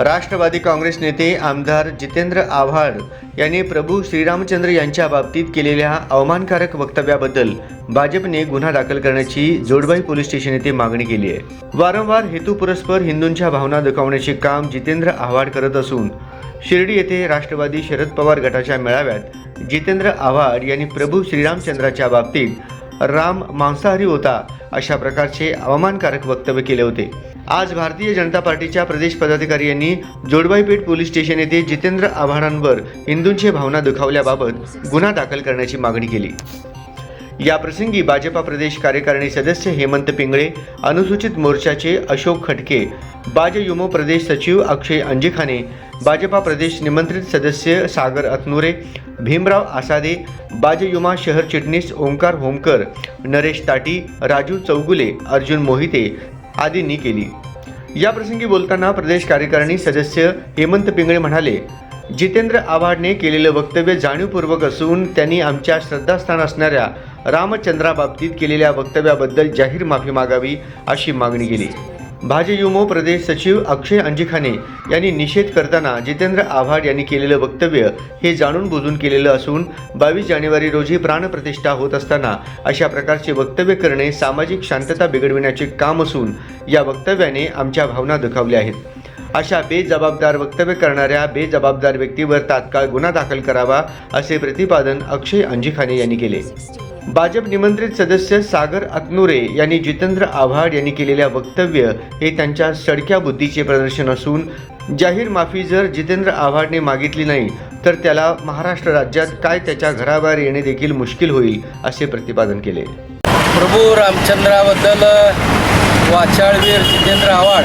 राष्ट्रवादी काँग्रेस नेते आमदार जितेंद्र आव्हाड यांनी प्रभू श्रीरामचंद्र यांच्या बाबतीत केलेल्या अवमानकारक वक्तव्याबद्दल भाजपने गुन्हा दाखल करण्याची जोडबाई पोलीस स्टेशन येथे मागणी केली आहे. वारंवार हेतुपुरस्पर हिंदूंच्या भावना दुखावण्याचे काम जितेंद्र आव्हाड करत असून शिर्डी येथे राष्ट्रवादी शरद पवार गटाच्या मेळाव्यात जितेंद्र आव्हाड यांनी प्रभू श्रीरामचंद्राच्या बाबतीत राम मांसाहारी होता अशा प्रकारचे अवमानकारक वक्तव्य केले होते. आज भारतीय जनता पार्टीच्या प्रदेश पदाधिकारी यांनी जोडबाईपेठ पोलीस स्टेशन येथे जितेंद्र आव्हाडांवर हिंदूंची भावना दुखावल्याबाबत गुन्हा दाखल करण्याची मागणी केली. या प्रसंगी भाजपा प्रदेश कार्यकारिणी सदस्य हेमंत पिंगळे अनुसूचित मोर्चाचे अशोक खटके बाजयुमो प्रदेश सचिव अक्षय अंजिखाने भाजपा प्रदेश निमंत्रित सदस्य सागर अतनुरे भीमराव आसादे बाजयुमा शहर चिटणीस ओंकार होमकर नरेश ताटी राजू चौगुले अर्जुन मोहिते आदींनी केली. या प्रसंगी बोलताना प्रदेश कार्यकारिणी सदस्य हेमंत पिंगळे म्हणाले जितेंद्र आव्हाडने केलेलं वक्तव्य जाणीवपूर्वक असून त्यांनी आमच्या श्रद्धास्थान असणाऱ्या रामचंद्राबाबतीत केलेल्या वक्तव्याबद्दल जाहीर माफी मागावी अशी मागणी केली. भाजयुमो प्रदेश सचिव अक्षय अंजिखाने यांनी निषेध करताना जितेंद्र आव्हाड यांनी केलेलं वक्तव्य हे जाणून बुजून केलेलं असून बावीस जानेवारी रोजी प्राणप्रतिष्ठा होत असताना अशा प्रकारचे वक्तव्य करणे सामाजिक शांतता बिघडविण्याचे काम असून या वक्तव्याने आमच्या भावना दुखावल्या आहेत. अशा बेजबाबदार वक्तव्य करणाऱ्या बेजबाबदार व्यक्तीवर तात्काळ गुन्हा दाखल करावा असे प्रतिपादन अक्षय अंजिखाने यांनी केले. भाजप निमंत्रित सदस्य सागर अकनुरे यांनी जितेंद्र आव्हाड यांनी केलेल्या वक्तव्य हे त्यांच्या सडक्या बुद्धीचे प्रदर्शन असून जाहीर माफी जर जितेंद्र आव्हाडने मागितली नाही तर त्याला महाराष्ट्र राज्यात काय त्याच्या घराबाहेर येणे देखील मुश्किल होईल असे प्रतिपादन केले. प्रभू रामचंद्राबद्दल वाचाळवीर जितेंद्र आव्हाड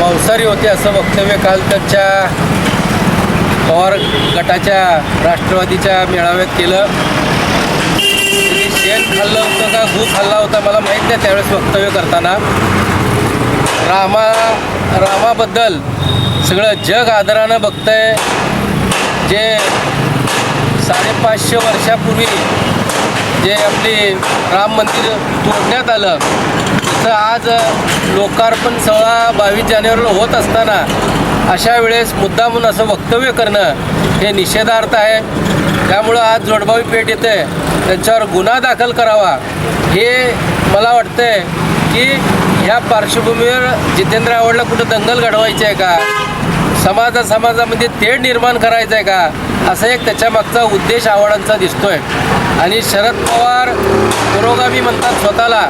मांसाहारी होते असं वक्तव्य काल त्यांच्या पवार गटाच्या राष्ट्रवादीच्या मेळाव्यात केलं. खाल्लं होतं का? गू खाल्ला होता. मला माहीत नाही त्यावेळेस वक्तव्य करताना. रामा रामाबद्दल सगळं जग आदरानं बघतंय. जे साडेपाचशे वर्षापूर्वी जे आपली राम मंदिर तोडण्यात आलं तिथं आज लोकार्पण सोहळा बावीस जानेवारीला होत असताना अशा वेळेस मुद्दामून असं वक्तव्य करणं हे निषेधार्थ आहे. त्यामुळं आज जोडबावी पेठ येते त्यांच्यावर गुन्हा दाखल करावा. हे मला वाटतंय की ह्या पार्श्वभूमीवर जितेंद्र आवडला कुठं दंगल घडवायची आहे का? समाजा समाजामध्ये तेढ निर्माण करायचं आहे का? असा एक त्याच्यामागचा उद्देश आव्हाडांचा दिसतोय. आणि शरद पवार म्हणतात स्वतःला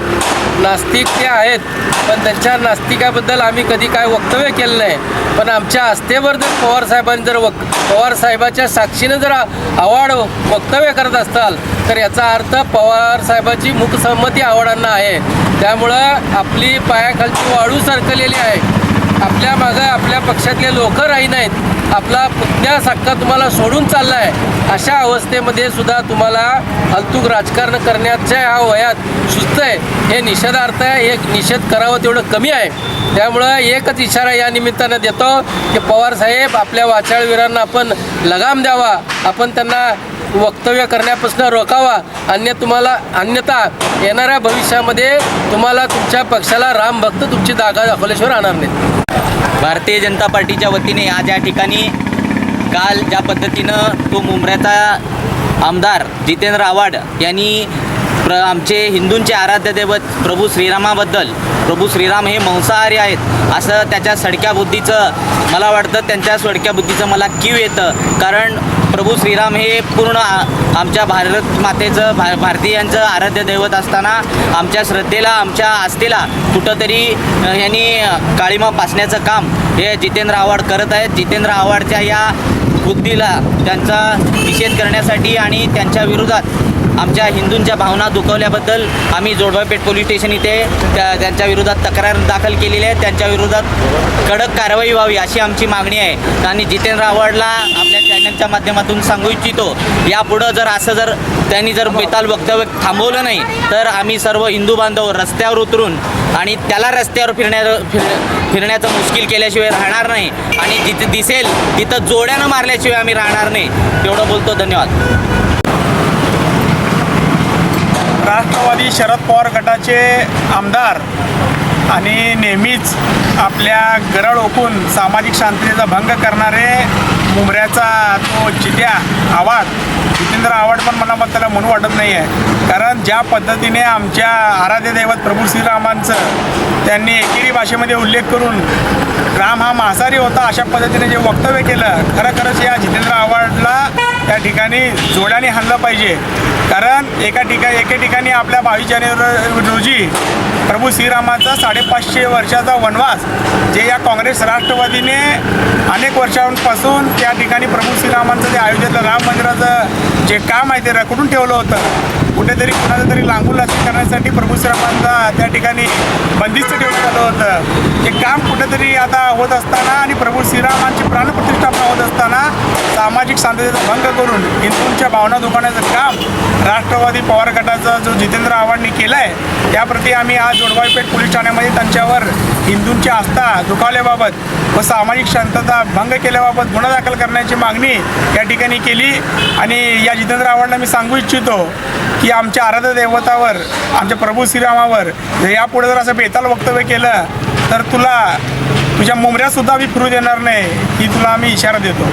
नास्तिक ते आहेत पण त्यांच्या नास्तिकाबद्दल आम्ही कधी काय वक्तव्य केलं नाही. पण आमच्या आस्थेवर जर पवार साहेबांनी जर वक पवार साहेबाच्या साक्षीनं जर आवड वक्तव्य करत असताल तर याचा अर्थ पवार साहेबाची मुकसंमती आव्हाडांना आहे. त्यामुळं आपली पायाखालची वाळू सरकलेली आहे. आपल्या मागं आपल्या पक्षातले लोक राही नाहीत आपला पुतण्या सक्का तुम्हाला सोडून चालला आहे अशा अवस्थेमध्ये सुद्धा तुम्हाला फालतूक राजकारण करण्याच्या ह्या वयात सुस्त आहे हे निषेधार्थ आहे हे निषेध करावं तेवढं कमी आहे. त्यामुळं एकच इशारा या निमित्तानं देतो की पवार साहेब आपल्या वाचाळवीरांना आपण लगाम द्यावा. आपण त्यांना वक्तव्य करण्यापासून रोखावा. अन्य तुम्हाला अन्यथा येणाऱ्या भविष्यामध्ये तुम्हाला तुमच्या पक्षाला राम भक्त तुमची जागा दाखवल्याशिवाय राहणार नाही भारतीय जनता पार्टीच्या वतीने आज या ठिकाणी काल ज्या पद्धतीनं तो मुंबऱ्याचा आमदार जितेंद्र आव्हाड यांनी प्र आमचे हिंदूंचे आराध्य दैवत प्रभू श्रीरामाबद्दल प्रभू श्रीराम हे मांसाहारी आहेत असं त्याच्या सडक्या बुद्धीचं मला वाटतं त्यांच्या सडक्या बुद्धीचं मला कीव येतं. कारण प्रभू श्रीराम हे पूर्ण आमच्या भारत मातेचं भा भारतीयांचं आराध्य दैवत असताना आमच्या श्रद्धेला आमच्या आस्थेला कुठंतरी यांनी काळीमा पासण्याचं काम हे जितेंद्र आव्हाड करत आहेत. जितेंद्र आव्हाडच्या या बुद्धीला त्यांचा निषेध करण्यासाठी आणि त्यांच्या विरोधात आमच्या हिंदूंच्या भावना दुखवल्याबद्दल आम्ही जोडबापेठ पोलीस स्टेशन इथे त्या त्यांच्या विरोधात तक्रार दाखल केलेली आहे. त्यांच्या विरोधात कडक कारवाई व्हावी अशी आमची मागणी आहे. आणि जितेंद्र आव्हाडला आपल्या चॅनलच्या माध्यमातून सांगू इच्छितो यापुढं जर असं जर त्यांनी जर बेताल वक्तव्य थांबवलं नाही तर आम्ही सर्व हिंदू बांधव रस्त्यावर उतरून आणि त्याला रस्त्यावर फिरण्या फिर फिरण्याचं मुश्किल केल्याशिवाय राहणार नाही आणि जिथे दिसेल तिथं जोड्यानं मारल्याशिवाय आम्ही राहणार नाही. तेवढं बोलतो. धन्यवाद. राष्ट्रवादी शरद पवार गटाचे आमदार आणि नेहमीच आपल्या गरळ ओकून सामाजिक शांततेचा भंग करणारे मुंबऱ्याचा तो चित्या आवाज जितेंद्र आवाड पण मला मग त्याला म्हणू वाटत नाही आहे कारण ज्या पद्धतीने आमच्या आराध्य दैवत प्रभू श्रीरामांचं त्यांनी एकेरी भाषेमध्ये उल्लेख करून राम हा मांसाहारी होता अशा पद्धतीने जे वक्तव्य केलं खरं खरंच या जितेंद्र आव्हाडला त्या ठिकाणी जोड्याने हाणलं पाहिजे. कारण एका ठिकाणी एके ठिकाणी आपल्या बावीस जानेवारी रोजी प्रभू श्रीरामाचा साडेपाचशे वर्षाचा वनवास जे या काँग्रेस राष्ट्रवादीने अनेक वर्षांपासून त्या ठिकाणी प्रभू श्रीरामांचं जे अयोध्येतलं राम मंदिराचं जे काम आहे ते रखडून ठेवलं होतं. कुठेतरी कुणाला तरी लांबून लक्ष करण्यासाठी प्रभू श्रीरामांचा त्या ठिकाणी बंदिस्त ठेवण्यात आलं होतं. हे काम कुठेतरी आता होत असताना आणि प्रभू श्रीरामांची प्राणप्रतिष्ठापना होत असताना सामाजिक शांततेचा भंग करून हिंदूंच्या भावना दुखाण्याचं काम राष्ट्रवादी पवार गटाचा जो जितेंद्र आव्हाडनी केलं आहे त्याप्रती आम्ही आज जोडवाईपेठ पोलीस ठाण्यामध्ये त्यांच्यावर हिंदूंची आस्था दुखावल्याबाबत व सामाजिक शांतता भंग केल्याबाबत गुन्हा दाखल करण्याची मागणी या ठिकाणी केली. आणि या जितेंद्र आव्हाडला मी सांगू इच्छितो की आमच्या आराध्य देवतावर आमच्या प्रभू श्रीरामावर जर यापुढे जर असं बेताल वक्तव्य केलं तर तुला तुझ्या मुमऱ्यासुद्धा आम्ही फिरू देणार नाही ही तुला आम्ही इशारा देतो.